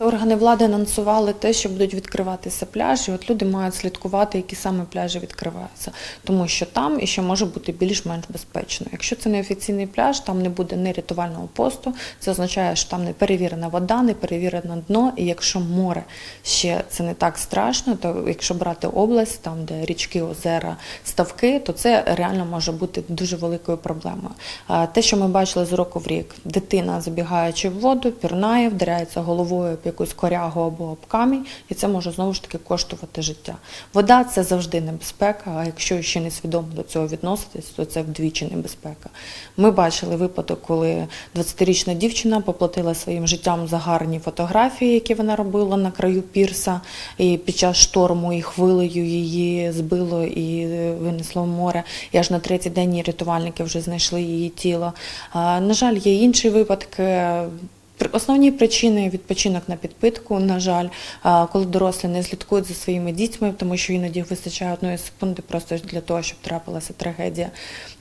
Органи влади анонсували те, що будуть відкриватися пляжі. От люди мають слідкувати, які саме пляжі відкриваються, тому що там іще може бути більш-менш безпечно. Якщо це не офіційний пляж, там не буде ні рятувального посту. Це означає, що там не перевірена вода, не перевірене дно. І якщо море ще це не так страшно, то якщо брати область, там де річки, озера, ставки, то це реально може бути дуже великою проблемою. А Те, що ми бачили з року в рік, дитина забігаючи в воду, пірнає, вдаряється головою якусь корягу або об камінь, і це може знову ж таки коштувати життя. Вода це завжди небезпека. А якщо ще не свідомо до цього відноситись, то це вдвічі небезпека. Ми бачили випадок, коли 20-річна дівчина поплатила своїм життям за гарні фотографії, які вона робила на краю пірса, і під час шторму і хвилею її збило і винесло в море. І аж на третій день рятувальники вже знайшли її тіло. На жаль, є інші випадки. Основні причини відпочинок на підпитку, на жаль, коли дорослі не слідкують за своїми дітьми, тому що іноді вистачає одної секунди просто для того, щоб трапилася трагедія.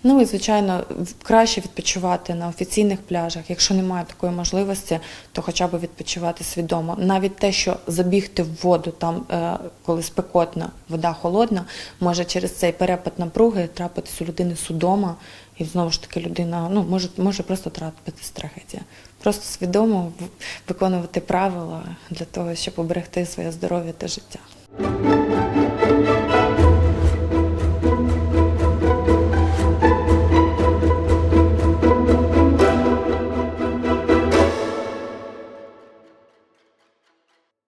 Ну і звичайно, краще відпочивати на офіційних пляжах. Якщо немає такої можливості, то хоча б відпочивати свідомо. Навіть те, що забігти в воду там, е, коли спекотна, вода холодна, може через цей перепад напруги трапитись у людини судома, і знову ж таки людина ну, може, може просто трапитись трагедія. Просто свідомо в- виконувати правила для того, щоб оберегти своє здоров'я та життя.